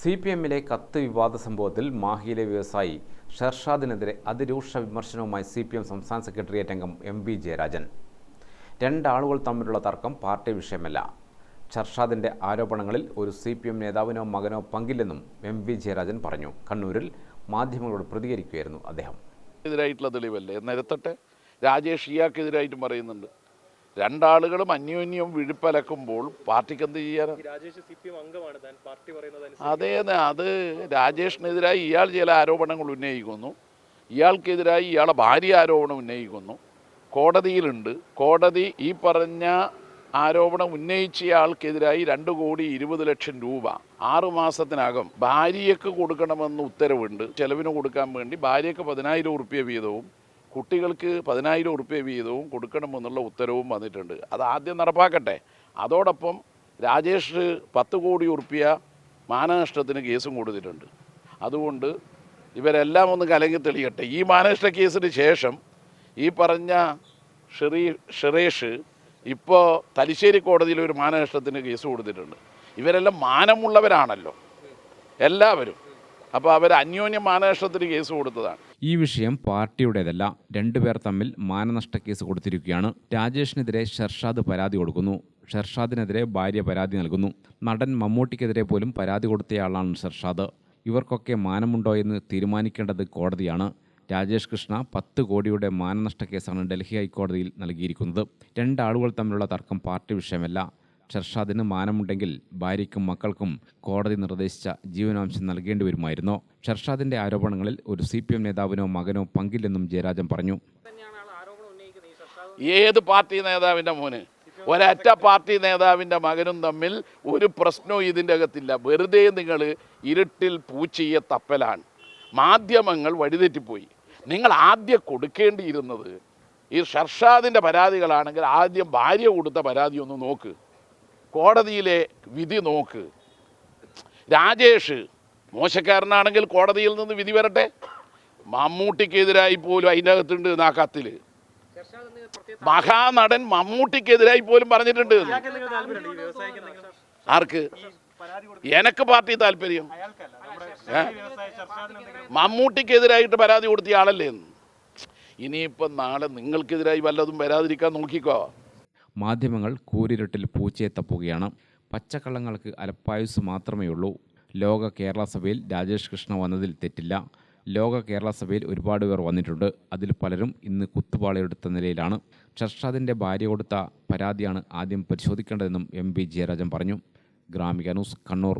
C P എമ്മിലെ കത്ത് വിവാദ സംഭവത്തിൽ മാഹിയിലെ വ്യവസായി ഷർഷാദിനെതിരെ അതിരൂക്ഷ വിമർശനവുമായി സി പി എം സംസ്ഥാന സെക്രട്ടേറിയറ്റ് അംഗം എം വി ജയരാജൻ. രണ്ടാളുകൾ തമ്മിലുള്ള തർക്കം പാർട്ടി വിഷയമല്ല. ഷർഷാദിന്റെ ആരോപണങ്ങളിൽ ഒരു സി പി എം നേതാവിനോ മകനോ പങ്കില്ലെന്നും എം വി ജയരാജൻ പറഞ്ഞു. കണ്ണൂരിൽ മാധ്യമങ്ങളോട് പ്രതികരിക്കുകയായിരുന്നു അദ്ദേഹം. എതിരായിട്ടുള്ള തെളിവല്ലേ? നിരത്തട്ടെ രാജേഷ് ഇയാൾക്കെതിരായിട്ടും പറയുന്നുണ്ട്. രണ്ടാളുകളും അന്യോന്യം വിഴുപ്പലക്കുമ്പോൾ പാർട്ടിക്ക് എന്ത് ചെയ്യാൻ അതെ. അതെ രാജേഷിനെതിരായി ഇയാൾ ചില ആരോപണങ്ങൾ ഉന്നയിക്കുന്നു. ഇയാൾക്കെതിരായി ഇയാളെ ഭാര്യ ആരോപണം ഉന്നയിക്കുന്നു. കോടതിയിലുണ്ട്. കോടതി ഈ പറഞ്ഞ ആരോപണം ഉന്നയിച്ചയാൾക്കെതിരായി രണ്ട് കോടി ഇരുപത് ലക്ഷം രൂപ ആറു മാസത്തിനകം ഭാര്യയ്ക്ക് കൊടുക്കണമെന്ന് ഉത്തരവുണ്ട്. ചെലവിന് കൊടുക്കാൻ വേണ്ടി ഭാര്യയ്ക്ക് പതിനായിരം ഉറുപ്പ്യ വീതവും കുട്ടികൾക്ക് പതിനായിരം ഉറുപ്പ്യ വീതവും കൊടുക്കണമെന്നുള്ള ഉത്തരവും വന്നിട്ടുണ്ട്. അത് ആദ്യം നടപ്പാക്കട്ടെ. അതോടൊപ്പം രാജേഷ് പത്ത് കോടി ഉറുപ്പ്യ മാനനഷ്ടത്തിന് കേസും കൊടുത്തിട്ടുണ്ട്. അതുകൊണ്ട് ഇവരെല്ലാം ഒന്ന് കലങ്ങി തെളിയട്ടെ. ഈ മാനനഷ്ട കേസിന് ശേഷം ഈ പറഞ്ഞ ഷെറീ ഷെറേഷ് ഇപ്പോൾ തലശ്ശേരി കോടതിയിൽ ഒരു മാനനഷ്ടത്തിന് കേസ് കൊടുത്തിട്ടുണ്ട്. ഇവരെല്ലാം മാനമുള്ളവരാണല്ലോ. എല്ലാവരും. അപ്പോൾ അവർ അന്യോന്യ മാനനഷ്ടത്തിന് കേസ് കൊടുത്തതാണ്. ഈ വിഷയം പാർട്ടിയുടേതല്ല രണ്ടുപേർ തമ്മിൽ മാനനഷ്ട കേസ് കൊടുത്തിരിക്കുകയാണ്. രാജേഷിനെതിരെ ഷർഷാദ് പരാതി കൊടുക്കുന്നു. ഷർഷാദിനെതിരെ ഭാര്യ പരാതി നൽകുന്നു. നടൻ മമ്മൂട്ടിക്കെതിരെ പോലും പരാതി കൊടുത്തയാളാണ് ഷർഷാദ്. ഇവർക്കൊക്കെ മാനമുണ്ടോ എന്ന് തീരുമാനിക്കേണ്ടത് കോടതിയാണ്. രാജേഷ് കൃഷ്ണ പത്ത് കോടിയുടെ മാനനഷ്ട കേസാണ് ഡൽഹി ഹൈക്കോടതിയിൽ നൽകിയിരിക്കുന്നത്. രണ്ടാളുകൾ തമ്മിലുള്ള തർക്കം പാർട്ടി വിഷയമല്ല. ഷർഷാദിന് മാനമുണ്ടെങ്കിൽ ഭാര്യയ്ക്കും മക്കൾക്കും കോടതി നിർദ്ദേശിച്ച ജീവനാംശം നൽകേണ്ടി വരുമായിരുന്നു. ഷർഷാദിന്റെ ആരോപണങ്ങളിൽ ഒരു സി പി എം നേതാവിനോ മകനോ പങ്കില്ലെന്നും ജയരാജൻ പറഞ്ഞു. ഏത് പാർട്ടി നേതാവിന്റെ മോന്? ഒരൊറ്റ പാർട്ടി നേതാവിന്റെ മകനും തമ്മിൽ ഒരു പ്രശ്നവും ഇതിന്റെ അകത്തില്ല. വെറുതെ നിങ്ങൾ ഇരുട്ടിൽ പൂച്ചിയ തപ്പലാണ്. മാധ്യമങ്ങൾ വഴിതെറ്റിപ്പോയി. നിങ്ങൾ ആദ്യം കൊടുക്കേണ്ടിയിരുന്നത് ഈ ഷർഷാദിന്റെ പരാതികളാണെങ്കിൽ ആദ്യം ഭാര്യ കൊടുത്ത പരാതി ഒന്ന് നോക്ക്. കോടതിയിലെ വിധി നോക്ക്. രാജേഷ് മോശക്കാരനാണെങ്കിൽ കോടതിയിൽ നിന്ന് വിധി വരട്ടെ. മമ്മൂട്ടിക്കെതിരായി പോലും അതിന്റെ അകത്തുണ്ട് ആ കത്തിൽ മഹാനടൻ മമ്മൂട്ടിക്കെതിരായി പോലും പറഞ്ഞിട്ടുണ്ട് ആർക്ക്? എനക്ക് പാർട്ടി താല്പര്യം. മമ്മൂട്ടിക്കെതിരായിട്ട് പരാതി കൊടുത്തിയ ആളല്ലേ ഇനിയിപ്പം നാളെ നിങ്ങൾക്കെതിരായി വല്ലതും വരാതിരിക്കാൻ നോക്കിക്കോ. മാധ്യമങ്ങൾ കൂരിരുട്ടിൽ പൂച്ചയെ തപ്പുകയാണ്. പച്ചക്കള്ളങ്ങൾക്ക് അലപ്പായുസ് മാത്രമേ ഉള്ളൂ ലോക കേരള സഭയിൽ രാജേഷ് കൃഷ്ണ വന്നതിൽ തെറ്റില്ല. ലോക കേരള സഭയിൽ ഒരുപാട് പേർ വന്നിട്ടുണ്ട്. അതിൽ പലരും ഇന്ന് കുത്തുപാളയെടുത്ത നിലയിലാണ്. ഷർഷാദിന്റെ ഭാര്യ കൊടുത്ത പരാതിയാണ് ആദ്യം പരിശോധിക്കേണ്ടതെന്നും എം പി ജയരാജൻ പറഞ്ഞു. ഗ്രാമിക ന്യൂസ് കണ്ണൂർ.